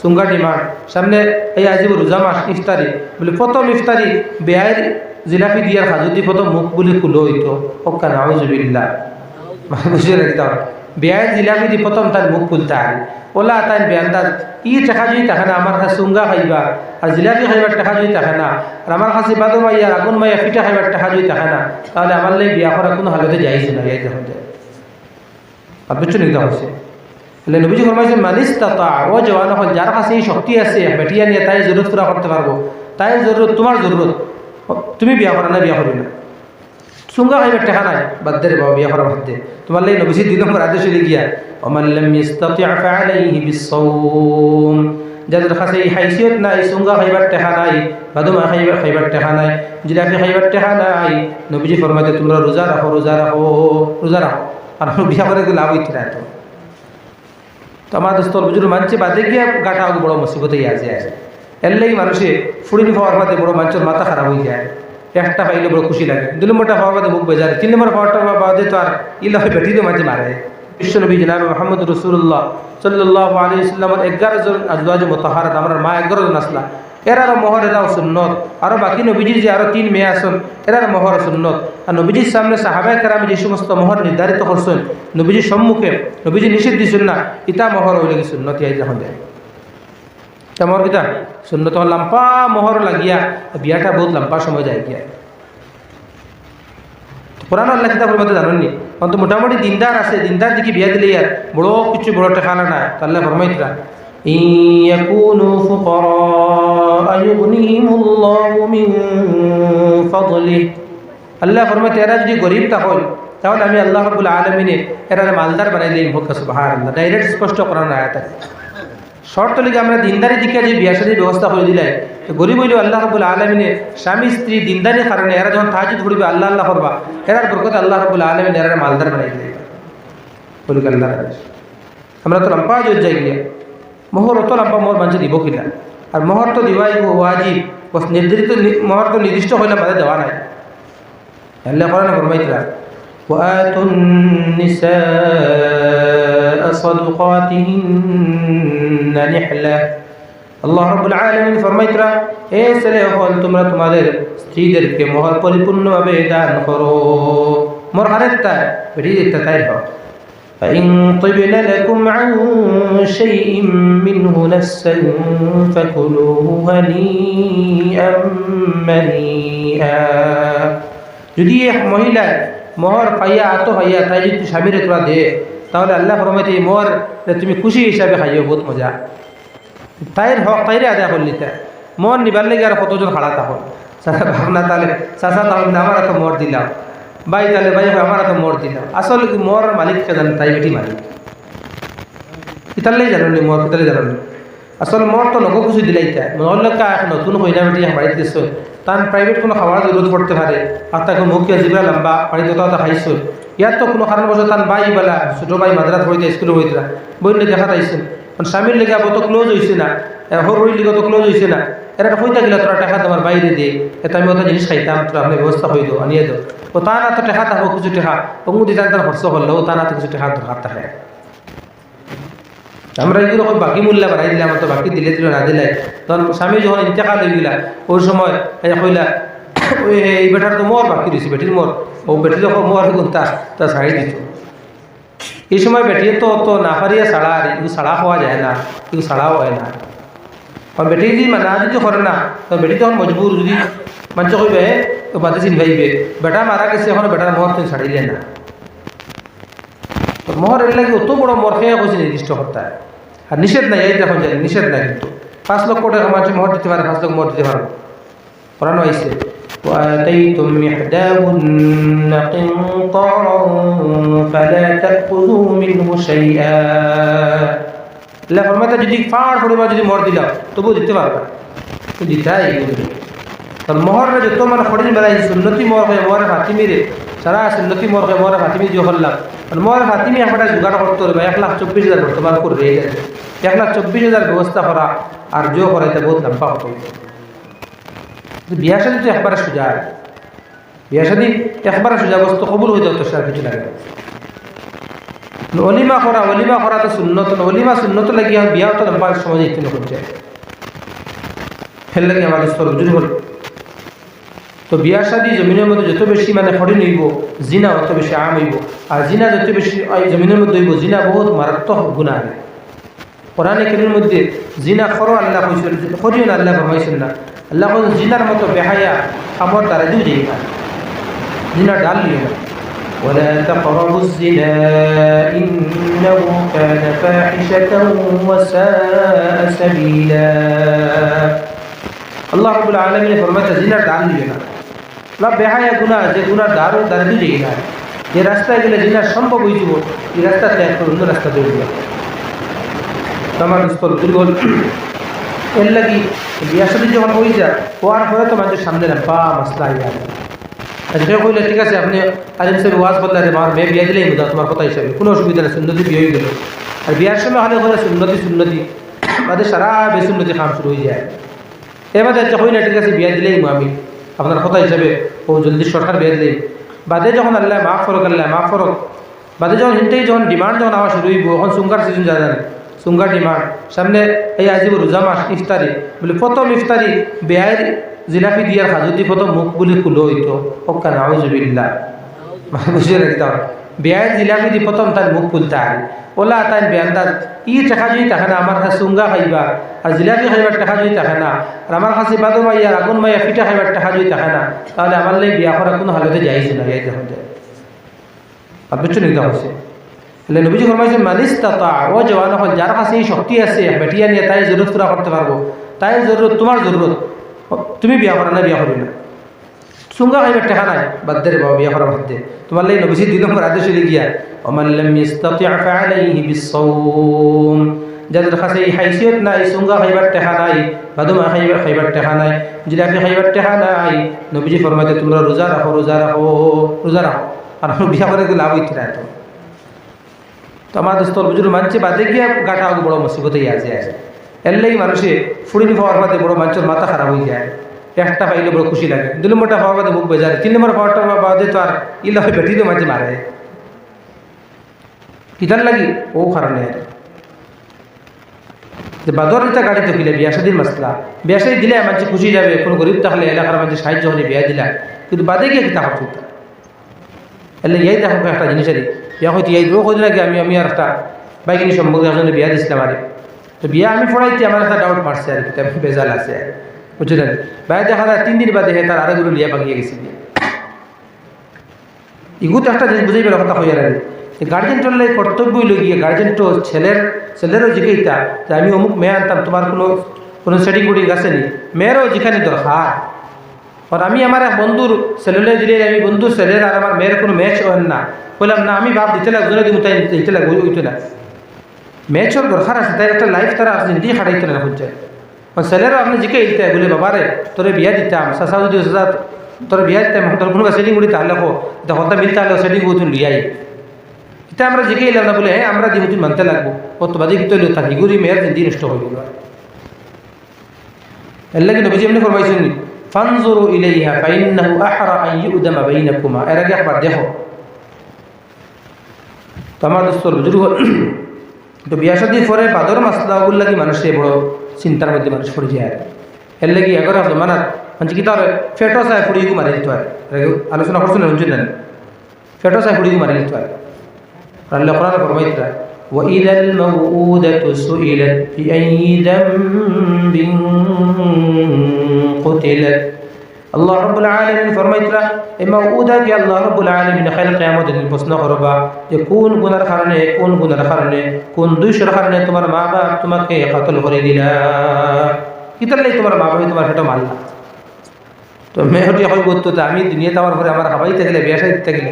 সুঙ্গা demand সামনে এই আজিব রোজা মাস, ইফতারি। বলে প্রথম ইফতারি বেআইর জিলাপি দিয়ার হাজুদি প্রথম মুখ বলে খুলো হইতো ওকা নাউজুবিল্লাহ। মানে বুঝে রাখতাম বেআইর জিলাপি দি প্রথম তার মুখ খুলতে আগে ওলা তাই বেআন্দাজ ই টাকা যদি থাকে না আমার কাছে সুঙ্গা খাইবা। আর জিলাপি খাইবার টাকা যদি থাকে না। আর আমার কাছে বাদু মাইয়া আগুন মাইয়া পিঠা খাইবার টাকা যদি থাকে না। তাহলে আমার লাগে বিয়া করা কোনো হালতে যাইছে না এই দেখুন আর বুঝছ নিতে হচ্ছে তাহলে নবীজি ফরমাইছে মানিস তাতা ও জওয়ান হল যার কাছে এই শক্তি আছে, বেটিয়া নিয়ে তাই জরুরত পুরা করতে পারব। তাই জরুরত, তোমার জরুরত। তুমি বিয়া করা না, বিয়া করবি না। সুঙ্গা খাইবার টেকা নাই বাদ দে বাবা বিয়া করা বাদ দে তোমার লাগে নবীজি দুই নম্বর আদেশ হয়ে গিয়া যাদের কাছে এই হাইসিয়ত নাই, সুঙ্গা খাইবার টেকা নাই, বাদুমা খাইবার খাইবার টেকা নাই জিলাপি খাইবার টেকা নাই, নবীজি ফরমাইতে তোমরা রোজা রাখো রোজা রাখো রোজা রাখো। আর বিয়া করে লাভ হইতে না তো আমার দোস্তর বুঝুর মানছে বাদে গিয়ে গাটা বড় মুসিবত আছে যায় এর লাগি মানুষে ফুড়িনি পাওয়ার বাদে বড় মানুষের মাথা খারাপ হয়ে যায়। একটা পাইলে বড় খুশি লাগে। দুই নম্বরটা পাওয়ার বাদে মুখ বেজারে। তিন নম্বর পাওয়ারটা বাদে তো আর ইলাফে দিয়ে মাঝে মারে। বিশ্বনবী জনাব মোহাম্মদ রসুল্লাহ সাল্লাহ আলী ইসলামের এগারো জন আজবাজ মোতাহারাত, আমার মা এগারো জন আসলা। এরার মহর এরাও সুন্নত। আরও বাকি নবীজির যে আরও তিন মেয়ে আসন এরার মহর সুন্নত। আর নবীজির সামনে সাহাবাই কারামে যে সমস্ত মহর নির্ধারিত করছেন, নবীজির সম্মুখে নবীজি নিষিদ্ধ দিছেন না ইতা মহর হইলে কি সুন্নত ইয়াই যখন যায়। তা মহর কিতা সুন্নত লম্পা মহর লাগিয়া বিয়াটা বহুত লম্পা সময় যায় গিয়া। কোরআন আল্লাহ কিতাব মধ্যে জানেননি? অন্ত মোটামুটি দিনদার আছে, দিনদার দিকে বিয়া দিলে ইয়ার বড় কিছু বড় টেকানা না আল্লাহ ফরমাইতরা إن يكونوا فقراء يغنيهم الله من فضله আল্লাহ ফরমাইতে এরা যদি গরিব তখন তাহলে আমি আল্লাহ রবুল আলমিনে এরা মালদার বানাই দিই ভোগ সুবাহার আল্লাহ ডাইরেক্ট স্পষ্ট করানো আয়াত শর্ত লিগে আমরা দিনদারি দিকে যে বিয়া শাদীর ব্যবস্থা করে দিলাই তো গরিব হইলেও আল্লাহ রবুল আলমিনে স্বামী স্ত্রী দিনদারির কারণে এরা যখন তাহাজিদ ঘুরবে আল্লাহ আল্লাহ করবা এরার বরকত আল্লাহ রবুল আলমিন এরা মালদার বানাই দিলাই বলুক আল্লাহ আমরা তো লম্পা জোর যাই গিয়া মোহর অত লম্বা মোহর মানুষ দিব কিনা আর মোহর তো দিবাই ওয়াজিব নির্ধারিত মোহর তো নির্দিষ্ট হইলে বাদে দেওয়া নাই আল্লাহ করেন ফরমাইতরা وآتوا النساء صدقاتهن نحلة আল্লাহ রব্বুল আলমিন ফরমাইতরা এ ছেলে হল তোমরা তোমাদের স্ত্রীদেরকে মহল পরিপূর্ণভাবে দান করো মোর আরেকটা বেরিয়ে দেখতে তাই হোক فإن طبن لكم عن شيء منه نفسا فكلوه هنيئا مريئا যদি এক মহিলা মোহর পাইয়া আত পাইয়া তাই যদি স্বামীর তোরা দে তাহলে আল্লাহ ফরমাইতে এই মোহর তুমি খুশি হিসাবে খাইও বহুত মজা তাইর হক তাইরে আদায় করলি তা মোহর নিবার লেগে আর কতজন খাড়া তখন সারা ভাবনা তাহলে চাষা তাহলে আমার এত মোহর দিলাম ভাই, তাহলে ভাই আমার এত মোহর দিলাম আসলে কি মোহর মালিককে জানেন তাই বেটি মালিক। ইতালে জানি মোহর কিতালে জানি আসল মোর তো নগো কিছু দিলাই তাই মোহর লোক নতুন হইনা বেটি বাড়িতে দিছ। তার প্রাইভেট কোনো খাবার জরুরত পড়তে পারে। আর তাকে মুখে জিবা লম্বা বাড়িতে তো খাইছ। ইয়ার তো কোনো কারণবশত তার বাই বেলা ছোটো ভাই মাদ্রাত হইতে স্কুলে হইতরা বইলে দেখা পাইছেন স্বামীর লেগে আবার তো ক্লোজ হয়েছে না। সর হইলে তো ক্লোজ হয়েছে না। এরা হইতে গেলে তোরা টাকা তোমার বাইরে দিয়ে। এত আমি ওটা জিনিস খাইতাম তোরা আপনি ব্যবস্থা দাও, আনিয়ে দাও। ও তা না তো টেকা থাকো কিছু টেকা অমু দিতে তার খরচ করল তা না তো কিছু টেকা দরকার থাকে আমরা এগুলো বাকি মূল্য বাড়াই দিলাম তো বাকি দিলে দিল না দিলে তখন স্বামী যখন ইন্তেকাল হয়ে গেলা ওই সময় কইলা এই বেটার তো মর বাকি দিয়েছে বেটির মর ও বেটির যখন মর তা তা ছাড়ি দিত এই সময় বেটিয়ে তো তো না পারিয়া ছাড়া আর এগুলো ছাড়া হওয়া যায় না এগুলো ছাড়াও হয় না কারণ বেটি যদি না যদি করে না তো বেটি তখন মজবুর যদি মানুষ কইবে তো বাদে চিন ভাইবে বেটা মারা গেছে এখন বেটার মহর তুমি ছাড়িলে না তো মহর এর লাগে অত বড় মর খেয়ে কইছে নির্দিষ্ট হত্যা আর নিষেধ নাই এই দেখুন জানি নিষেধ নাই কিন্তু পাঁচ লক্ষ টাকা মানুষ মহর দিতে পারে পাঁচ লক্ষ মহর দিতে পারবো কোরআন আইসে وآتيتم إحداهن قنطارا فلا تأخذوا منه شيئا আল্লাহ ফরমাতা যদি ফাড় পরিমাণ যদি মর দিলাম তবুও দিতে পারবে তো মহরের যত মানে ফড়িন বেলায় সুন্নতি মর হয়ে মরে ফাতিমিরে সারা সুন্নতি মর হয়ে মরে ফাতিমি যে করলাম আর মরে ফাতিমি একটা জোগাড় করতে হবে, এক লাখ চব্বিশ হাজার বর্তমান করে রয়ে এক লাখ চব্বিশ হাজার ব্যবস্থা করা আর জো করা এটা বহুত লম্বা হতো বিয়া সাদি তো একবারে সোজা। বিয়া সাদি একবারে সোজা বস্তু কবুল হয়ে যাও তো সার কিছু লাগে অলিমা করা অলিমা করা তো শূন্যত অলিমা শূন্যত লাগিয়া বিয়া তো লম্বা সমাজে ইত্যাদি করছে। ফেল লাগে আমাদের স্তর বুঝুন হল তো বিয়ার শাদী জমিনের মধ্যে যত বেশি মানে খড়ি নইব জিনা অত বেশি আম হইব আর জিনা যত বেশি এই জমিনের মধ্যে হইব জিনা বহুত মারাত্মক গুণা আনে কোরআনে কেরির মধ্যে জিনা খরো আল্লাহ কইছিল খরিও না আল্লাহ ফরমাইছেন না আল্লাহ কইছেন জিনার মতো বেহায়া আমার দ্বারা দিও যাই না জিনা ডাল লিও না ولا تقربوا الزنا إنه كان فاحشة وساء سبيلا আল্লাহ রবুল আলমিনে ফরমাইছে জিনার ডাল দিবে না বা বেহায়া গুণা যে গুণার দ্বারা দিয়ে না যে রাস্তায় গেলে জিনার সম্ভব হয়ে যাব, এই রাস্তা ত্যাগ করে অন্য রাস্তা তৈরি দৌড়বে আমার স্থল দুর্বল। এর লাগি বিয়া সাথে যখন হয়ে যায় হওয়ার পরে তো মানুষের সামনে না, বা মশলা ইয়া যেটা কইলে, ঠিক আছে, আপনি আলিম সাহেব ওয়াজ বললে যে আমার মেয়ে বিয়ে দিলেই বোঝা তোমার কথা হিসাবে। কোনো অসুবিধা নেই, সুন্নতি বিয়ে হয়ে গেল। আর বিয়ার সময় হলে হলে সুন্নতি সুন্নতি। আমাদের সারা বেশি বেসুন্নতি খাম শুরু হয়ে যায়। এবার যাচ্ছে হই না, ঠিক আছে, বিয়া দিলেই আমি। আপনার কথা হিসাবে ও জলদি সরকার বের দেয়। বাদে যখন আল্লাহ মাফ ফরক আল্লাহ মাফ ফরক বাদে যখন হিনটাই যখন ডিমান্ড যখন আওয়া শুরু হইব, এখন সুঙ্গার সিজন জানেন সুঙ্গার ডিমান্ড সামনে এই আজিব রোজা মাস, ইফতারি, বলে প্রথম ইফতারি বেয়ার জিলাপি দিয়ার যদি প্রথম মুখ বলে খুলো হইতো। হক্কা নাউজুবিল্লা বুঝে রাখতাম বেয়ার জিলাপি দি প্রথম তার মুখ আগে ওলা তাই বেয়ান্দার ই টাকা যদি থাকে না আমার কাছে সুঙ্গা খাইবা। আর জিলাপি খাইবার টাকা যদি থাকে না। আর আমার কাছে বাদু মাইয়া আগুন মাইয়া পিঠা খাইবার টাকা যদি থাকে না। তাহলে আমার লাগে বিয়া করা কোনো হালতে যাইছে না এই দেখুন আর বুঝছ নিতে হচ্ছে তাহলে নবীজি ফরমাইছেন মালিস তাতা ও জওয়ান হল যার কাছে এই শক্তি আছে, বেটিয়া নিয়ে তাই জরুরত পুরা করতে পারব তাই জরুরত তোমার জরুরত তুমি বিয়া করা না বিয়া করি না সুঙ্গা খাইবার টাকা নাই। বাদ দে বাবা, বিয়া করা বাদ দে তোমার লাগে নবীজি দুই নম্বর আদেশ গিয়া। অমাল্লাম ইস্তাতি ফালাইহি বিসসাওম। যাদের কাছে এই হাইসিয়ত নাই সুঙ্গা খাইবার টাকা নাই, বাদুমা খাইবার খাইবার টাকা নাই। জিলাপি খাইবার টাকা নাই। নবীজি ফরমাইতে তোমরা রোজা রাখো রোজা রাখো রোজা রাখো। আর বিয়া করে লাভ হইতে না তো। তো আমার দোস্ত বুঝুর মানছে, বাদে গিয়ে গাটা বড় মুসিবতেই আছে আছে। এর লাগি মানুষে ফুড়িনি খাওয়ার বাদে বড় মানুষের মাথা খারাপ হয়ে যায়। একটা পাইলে বড় খুশি লাগে। দুই নম্বরটা খাওয়ার বাদে মুখ বেজারে তিন নম্বর খাওয়ারটা বাদে তো আর ইলা হয় বেটিতে মাঝে মারে। কিতার লাগি? ও কারণে। যে বাদর এটা গাড়িতে ফিলে বিয়া সাদির মাসলা। বিয়া সাদি দিলে মানুষ খুশি যাবে, কোনো গরিব থাকলে এলাকার মাঝে সাহায্য হলে বিয়া দিলা। কিন্তু বাদে গিয়ে কিতা করতে এলে ইয়াই দেখো একটা জিনিস আর বিয়া হইতে ইয়াই রোগ হইতে লাগে আমি আমি আর একটা বাইকিনি সম্পর্কে একজনে বিয়া দিছিলাম আর তো বিয়া আমি পড়াইতে আমার একটা ডাউট মারছে আর কি বেজাল আছে বুঝলেন? বাইরে দেখা যায় তিন দিন বাদে তার আরেকগুলো লিয়া পাকিয়ে গেছে। ইগু তো একটা জিনিস বুঝাই পেলে কথা হইয়া লাগে গার্জেন চললে কর্তব্যই লগিয়ে গার্জেন তো ছেলের ছেলেরও জিজ্ঞাইতা যে আমি অমুক মেয়ে আনতাম, তোমার কোনো কোনো সেটিং কুটিং আছে নি? মেয়েরও যেখানে দরকার। আর আমি আমার এক বন্ধুর ছেলেলে দিলে আমি বন্ধুর ছেলের আর আমার মেয়ের কোনো ম্যাচ হয় না। বললাম, না, আমি ভাব দিতে লাগবে দিব তাই দিতে লাগবে ওইতে না। ম্যাচের দরকার আছে, তাই একটা লাইফ তারা জিন্দি খাটাইতে না হচ্ছে ছেলেরও আপনি জিকে ইলতে বলে বাবারে তোরে বিয়া দিতাম সাসা যদি সাসা তোর বিয়া দিতাম তোর কোনো সেটিং করি তাহলে হো হত্যা মিলতে হলে সেটিং করি তুমি লিয়াই এটা আমরা জিকে এলাম না বলে হ্যাঁ আমরা দিব তুমি মানতে লাগবো, কত বাজে কিন্তু থাকি গুরি মেয়ের জিন্দি নষ্ট হয়ে গেল এর লাগে নবীজি এমনি ফরমাইছেন ফানজুরু ইলাইহা ফাইন্নাহু আহরা আন ইউদামা বাইনাকুমা। এর আগে একবার দেখো। তো আমার দোস্তর বুজুর্গ তো বিয়া শাদী পরে বাদর মাসলাগুলো লাগি মানুষের বড় চিন্তার মধ্যে মানুষ পড়ে যায় এর লাগি এগারো আসলো মানাত মানে কি তার ফেটো চায় ফুড়িগু মারি দিতে হয় আলোচনা করছেন শুনছেন না ফেটো চায় ফুড়িগু মারি দিতে হয় আল্লাহ কোরআন ফরমাইতরা وإذا الموءودة سئلت بأي ذنب قتلت আল্লাহ রব্বুল আলমিন ফরমাইতরা এই মাউদাকে আল্লাহ রব্বুল আলমিন খাইল কেয়ামত দিন প্রশ্ন করবা যে কোন গুনার কারণে, কোন গুনার কারণে, কোন দুইশোর কারণে তোমার মা বাপ তোমাকে কতল করে দিলা? কিতার লাগে তোমার মা বাবা তোমার সেটা মারলা? তো মেহটি হয় বলতো, তো আমি দুনিয়াতে আমার ঘরে আমার হাবাই থাকলে বেসাই থাকলে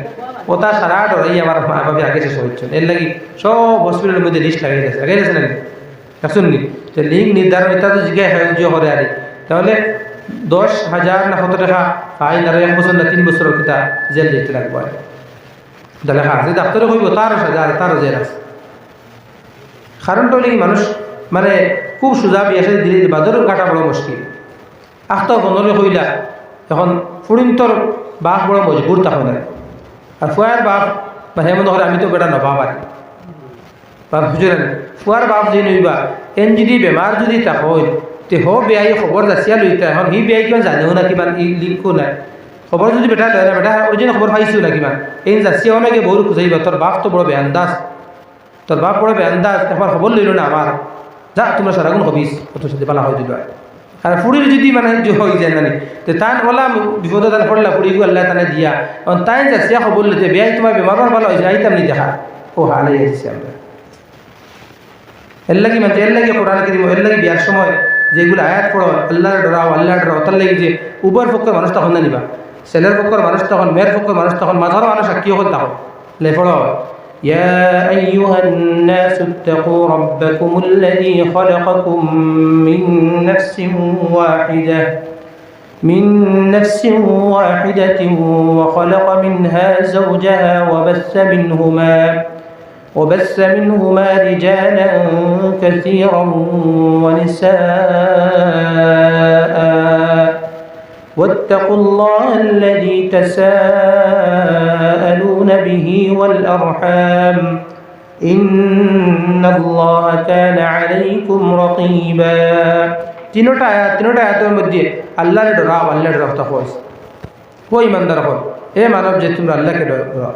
ওটা সারা ডরাই আমার মা বাবা আগে শেষ হচ্ছে এর লাগি সব হসপিটালের মধ্যে লিস্ট লাগিয়ে গেছে লাগিয়ে গেছে নাকি শুননি তো লিঙ্ক নির্ধারণ, এটা তো জিজ্ঞাসা করে আর। তাহলে দশ হাজার না কত টাকা? আইন আর এক বছর না তিন বছর কিতা জেল যেতে লাগবে লেখা আছে ডাক্তারে কইব তারও সাজা তারও জেল আছে। কারণটা হলে কি, মানুষ মানে খুব সোজা বিয়াসে দিলে বাদর কাটা বড় মুশকিল। আখতা বনরে কইলা, এখন ফুড়িন্তর বাপ বড় মজবুর তখন আর ফুয়ার বাপ, বা হেমন করে আমি তো বেটা পারি বা বুঝলেন? ফুয়ার বাপ যে নইবা এন যদি বেমার যদি তা হয় তে হ বেয়াই খবর যাচিয়া লইতা এখন সি বেয়াই কিমান জানেও না কিমান, ই লিংকো নাই খবর যদি বেটা লয় না, বেটা অরিজিনাল খবর পাইছো না কিমান। এই যাচিয়াও নাকি বহু খুঁজাইবা তোর বাপ তো বড় বেআন্দাজ তোর বাপ বড় বেআন্দাজ একবার খবর লইল না আমার যা, তোমরা সারাগুন হবিস কত সাথে পালা হয় দিল আর ফুড়ির যদি মানে যে হয়ে যায় মানে তো তান বলা বিপদ তান পড়লা ফুড়িগু আল্লাহ তানে দিয়া। কারণ তাই যাচিয়া খবর লইতে বেয়াই তোমার বেমার ভালো হয়েছে আইতাম নি দেখা। ও হালাই আসছে আমরা এর লাগি মানে এর লাগি কোরআন করিম এর লাগি বিয়ার সময়। যেগুলো আয়াত পড়ো আল্লাহর ডরাও আল্লাহর ডরাও তার লাগি যে উবার পক্ষের মানুষ তখন না নিবা ছেলের পক্ষের মানুষ তখন মেয়ের পক্ষের মানুষ তখন মাঝারও মানুষ সাক্ষী হল তখন লে পড়ো يا أيها الناس اتقوا ربكم الذي خلقكم من نفس واحدة من نفس واحدة وخلق منها زوجها وبث منهما وبث منهما رجالا كثيرا ونساء واتقوا الله الذي تساءلون به والأرحام إن الله كان عليكم رقيبا তিনোটা আয়াত তিনোটা আয়াতের মধ্যে আল্লাহরে ডরাও আল্লাহরে ডরাও তা হয়েছে ও ইমানদার হল এ মানব যে তোমরা আল্লাহকে ডরাও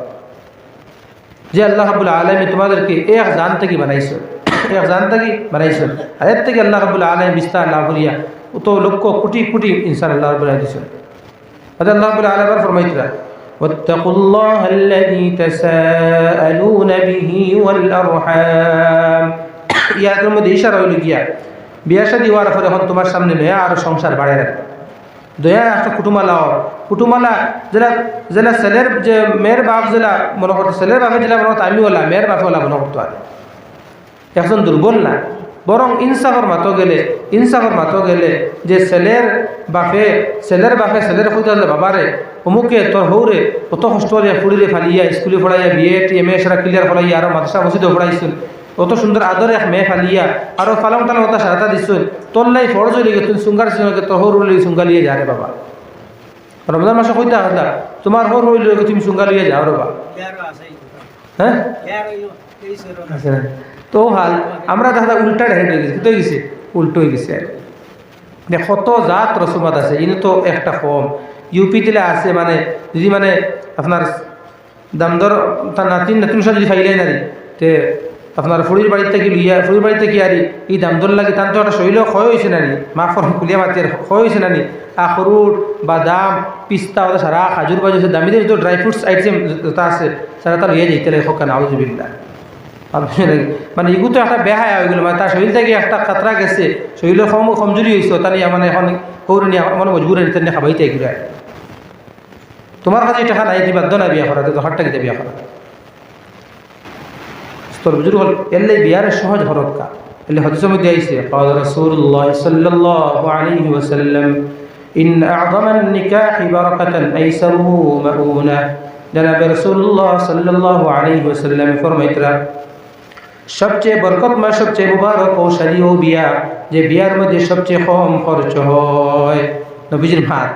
যে আল্লাহ রাবুল আলমী তোমাদেরকে এক জান থেকে বানাইছো এক জান থেকে বানাইছো আর এর থেকে আল্লাহ রাবুল আলম বিস্তার না করিয়া তো লক্ষ কোটি কোটি ইনসান আল্লাহ রাবুল দিয়েছেন আচ্ছা আল্লাহ রাবুল আলম ফরমাইতরা واتقوا الله الذي تساءلون به والأرحام ইয়াদের মধ্যে ইশারা হইল গিয়া বিয়া শাদী হওয়ার পরে এখন তোমার সামনে নয়া আরো সংসার বাড়ায় রাখবে দয়া একটা কুটুমালা ওর কুটুমালা যেটা যেটা ছেলের যে মেয়ের বাপ যেটা মনে করতো ছেলের বাপে যেটা মনে করতো আমি ওলা মেয়ের বাপে ওলা মনে করতো আর একজন দুর্বল না। বরং ইনসাফর মাতো গেলে ইনসাফর মাতো গেলে যে ছেলের বাপে ছেলের বাপে ছেলের খুঁজে বাবারে অমুকে তোর হৌরে অত কষ্ট করিয়া ফুড়িরে ফালিয়া, স্কুলে পড়াইয়া বিএ টি এম এ সারা ক্লিয়ার পড়াইয়া আরও মাদ্রাসা মসজিদে পড়াইছিল অত সুন্দর আদরে এক মেয়ে ফালিয়া আরও ফালাম টালাম ওটা সারাটা দিচ্ছুন তোর লাই ফরজ হইলে গেছে সুঙ্গার সিংহকে তোর হৌর হইলে সুঙ্গা লিয়ে যা রে বাবা। রমজান মাসে কইতে আসলা তোমার হৌর হইলে তুমি সুঙ্গা লিয়ে যাও রে বাবা হ্যাঁ। তো হাল, আমরা দেখা উল্টা ডাইরেক্ট হয়ে গেছে তো গেছে? উল্টো হয়ে গেছে কত জাত রসুমাত আছে, ইনি তো একটা কম। ইউপি দিলে আছে মানে যদি মানে আপনার দামদর, তার নাতিন নাতিন যদি ফাইলাই নারী তে আপনার ফুড়ির বাড়িতে কি লইয়া ফুড়ির বাড়িতে কি আরি? দাম দামদর লাগে তার তো একটা শৈল ক্ষয় হয়েছে নানি মা ফরম কুলিয়া মাতির ক্ষয় হয়েছে নানি আখরুট বাদাম, পিস্তা, ওটা সারা খাজুর বাজু দামি দামি তো ড্রাই ফ্রুটস আইটেম যেটা আছে, সারা তার লইয়া যাইতে লাগে হোক নাউজুবিল্লা মানে এগুলো তো একটা বেহায় ওইগুলো মানে তার শরীর থেকে একটা খাতরা গেছে শরীরের কম, কমজোরি হয়েছে তা নিয়ে মানে এখন নিয়ে মানে মজবুর নিয়ে খাবাইতে এগুলো। তোমার কাছে টাকা নাই বাধ্য না বিয়া করা, তো হাটটা বিয়া করা। তোর বুজুর্গ হল এলে বিয়ারে সহজ হরক্কা এলে হদিসের মধ্যে আইছে قال رسول الله صلى الله عليه وسلم إن أعظم النكاح بركة أيسره مؤونة জনাবে রসুল্লাহ সাল্লাহ আলী ওসাল্লাম ফরমাইতরা সবচেয়ে বরকতময় সবচেয়ে মুবারক ও শাদী ও বিয়া যে বিয়ার মধ্যে সবচেয়ে কম খরচ হয় নবীজির ভাত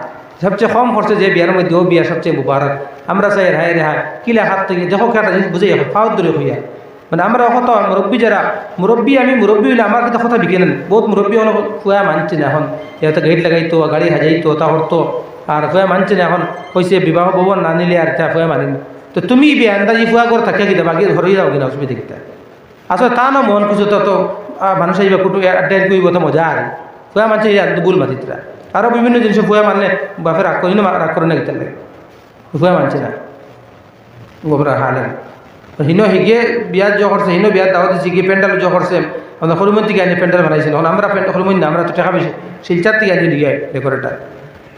সবচেয়ে কম খরচে যে বিয়ার মধ্যে ও বিয়া সবচেয়ে মুবারক আমরা চাই রেহাই রেহাই কিলা হাত থেকে দেখো একটা জিনিস বুঝে ফাওয়াত দূরে হইয়া মানে আমরা কত মুরব্বী যারা মুরব্বী আমি মুরব্বী হইলে আমার কথা বিকে নেন বহুত মুরব্বী হলো ফুয়া মানছে না এখন। এত গাড়ি লাগাইতো, গাড়ি হাজাইতো তা করতো আর ফুয়া মানছে না এখন। কইছে বিবাহ ভবন না নিলে আর তা ফুয়া মানেন তো তুমি বিয়া আন্দাজি ফুয়া করে থাকে কিনা বাকি ঘরে যাও কিনা অসুবিধা কিনা আসলে তা না মন কিছু তো মানুষ আহিবা কুটু আড্ডাই কৰিব তো মজা আর ফুয়া মানছে বুল মাতিতরা আরও বিভিন্ন জিনিস ফুয়া মানলে বাপে রাগ করি না রাগ করে না গীতার লাগে মানছে না গোবরা হালেন হিন হিগে বিয়াত জ করছে হিন বিয়াত দাওয়াত দিচ্ছে গিয়ে প্যান্ডাল জ করছে। আমরা হরিমন থেকে আনি প্যান্ডাল বানাইছিল এখন আমরা হরিমন না, আমরা তো টাকা বেশি শিলচার থেকে আনি লিগে ডেকোরেটার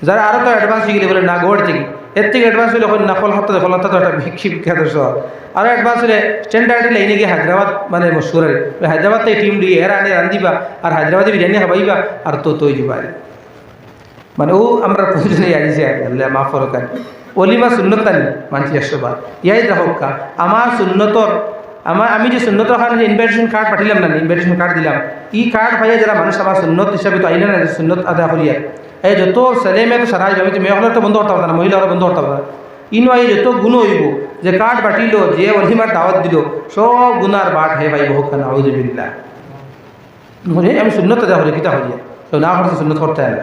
যারা আরও তো অ্যাডভান্স হয়ে গেলে বলে, না গোড় থেকে। এর থেকে অ্যাডভান্স হলে এখন নাকল হতে ফল হতে তো একটা বিখ্যাত শহর আরও অ্যাডভান্স হলে স্ট্যান্ডার্ড লাইনে গিয়ে হায়দ্রাবাদ মানে মশুর হায়দ্রাবাদ থেকে টিম দিয়ে এরা আনি রান্ধিবা আর হায়দ্রাবাদে বিরিয়ানি খাবাইবা আর তো, তৈ যাবা মানে ও, আমরা প্রয়োজনে আনিছে, আল্লাহ ফরকার অলিমা সুন্নতানি, মানছি বার। ইয়াই দেখকা আমার সুন্নতর আমার আমি যে সুন্নতর কারণে ইনভাইটেশন কার্ড পাঠিলাম না ইনভাইটেশন কার্ড দিলাম, ই কার্ড পাইয়া যারা মানুষ আমার সুন্নত হিসাবে তো আইলে না সুন্নত আদা করিয়া এই যত ছেলে মেয়ে তো সারা যাবে মেয়ে হলে তো বন্ধ করতে পারতাম না মহিলা হলে বন্ধ করতে পারতাম ইনো এই যত গুণ হইব, যে কাঠ বাটিল যে অলিমার দাওয়াত দিল, সব গুনার বাট হে ভাই বহু খান আউজবিল্লা বলে আমি শূন্যত দেওয়া হলে কিতা হলিয়া না হচ্ছে শূন্যত করতে না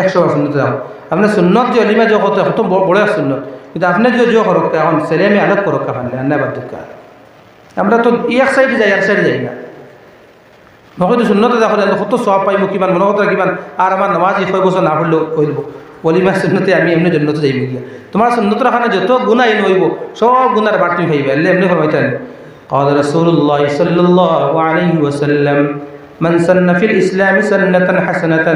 একশো বার শূন্যত দেওয়া আপনার শূন্যত যে অলিমা যে কত কত বড় এক শূন্যত কিন্তু আপনি যে যে করক এখন ছেলে আমি আলোক করক ফানলে আন্না বাদ আমরা তো এক সাইডে যাই এক সাইডে যাই না নকইতো শূন্যতে দেখা হলে কত সব পাইব কিমান মনে কথা কিমান আর আমার নামাজ ছয় বছর না পড়লেও হইব অলিমা শূন্যতে আমি এমনি জন্যতে যাইব গিয়া তোমার শূন্যতর খানে যত গুণা এনে হইব সব গুণার বাট তুমি খাইবে এলে এমনি ফরমাইতেন قال رسول الله صلى الله عليه وسلم من سن في الإسلام سنة حسنة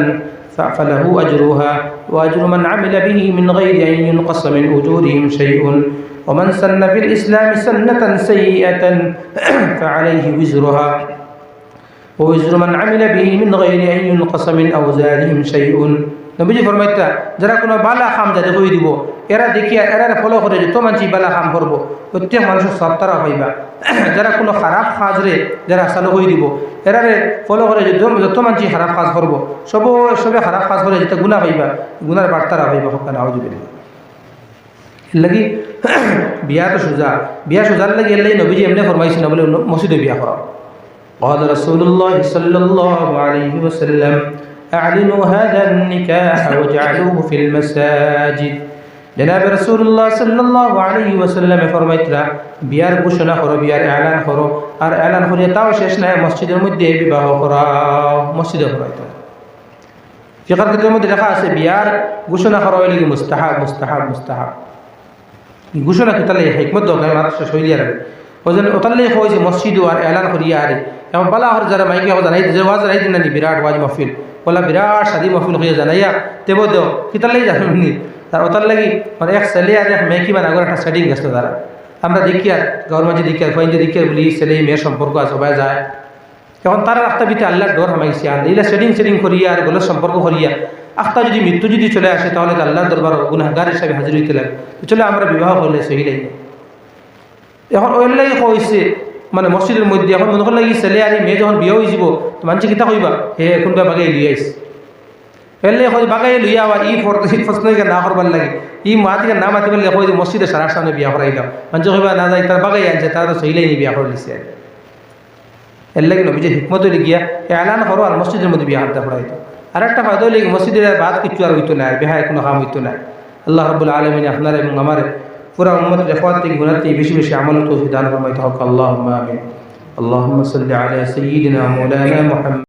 فله أجرها وأجر من عمل به من غير أن ينقص من أجورهم شيء. ومن سن في الإسلام سنة سيئة فعليه وزرها. ووزر من عمل به من غير أن ينقص من أوزارهم شيء. নবীজি ফরমাইতা যারা কোনো বালা খাম যাতে কই দিব এরা দেখিয়া এরা ফলো করে যত মানছি বালা খাম করব প্রত্যেক মানুষের সত্তারা হইবা যারা কোনো খারাপ কাজরে যারা চালু হয়ে দিব এরারে ফলো করে যত যত মানছি খারাপ কাজ করব সব সবে খারাপ কাজ করে যেটা গুণা হইবা গুণার বার্তারা হইবা সকাল আওয়াজ বেরিয়ে লাগি বিয়া তো সোজা বিয়া সোজার লাগি এর লাগি নবীজি এমনি ফরমাইছে না বলে মসজিদে বিয়া করা قال رسول الله صلى الله عليه وسلم أعلنوا هذا النكاح واجعلوه في المساجد جناب رسول الله صلى الله عليه وسلم ফরমাইতরা বিয়ার ঘোষণা করো বিয়ার এলান করো আর এলান করিয়া তাও শেষ নাই মসজিদের মধ্যে বিবাহ করা মসজিদে করাইতো ফিকার ক্ষেত্রের মধ্যে লেখা আছে বিয়ার ঘোষণা করা হইলে কি মুস্তাহাব মুস্তাহাব মুস্তাহাব ঘোষণা কিতালে হিকমত দরকার মাত্র শৈলিয়ার ওজন ওতাল্লে হয়েছে মসজিদ আর এলান করিয়া আরে। এমন বালা হর যারা মাইকে হওয়া জানাই যে ওয়াজ জানাই দিন বিরাট ওয়াজ মহফিল। বলা বিরাট সাদি মহফিল হয়ে জানাইয়া তেব দেও কিতালেই জানুনি তার ওতার লাগি মানে এক ছেলে আর এক মেয়ে কিমান আগর একটা সেটিং গেছিল তারা। আমরা দেখি আর, গৌর মাঝে দেখি আর কয়েক দেখি আর বলি ছেলে মেয়ের সম্পর্ক আছে, সবাই যায়। এখন তারা রাস্তা ভিতরে আল্লাহর ডর হামাইছে, আর এইলা সেটিং সেটিং করিয়া আর গোলের সম্পর্ক করিয়া। আখতা যদি মৃত্যু যদি চলে আসে, তাহলে আল্লাহর দরবার গুনাহগার হিসাবে হাজির হইতে লাগে চলে আমরা বিবাহ করলে সহি লাগে এখন ওইলাই হয়েছে মানে মসজিদের মধ্যে, এখন মনে এই ছেলে আর মেয়ে যখন বিয়ে হয়ে যাব তো মানুষ কিতা কইবা? হে কোনবা বাগাই লিয়ে আইস এলে হয় বাগাই লইয়া আবার ই ফর প্রশ্ন না করবার লাগে। ই মা থেকে না মাতি বললে কই মসজিদে সারার সামনে বিয়া করাইলাম। মানুষ কইবা, না যাই, তার বাগাই আনছে, তারা তো সহিলাই নি বিয়া করে দিছে এর লাগে নবীজের হিকমত হইলে গিয়া এলান করো আর মসজিদের মধ্যে বিয়া হাতে পড়াইতো। আর একটা ফায়দা হইলে মসজিদের বাদ কিছু আর হইতো না বিহায় কোনো কাম হইতো না। আল্লাহ রবুল্লা আলমিন আপনার এবং আমার পুরা উম্মত রেফাত থেকে গুণাতে বেশি বেশি আমল তো দান ফরমাইতে হোক আল্লাহ আমিন اللهم صل على سيدنا مولانا محمد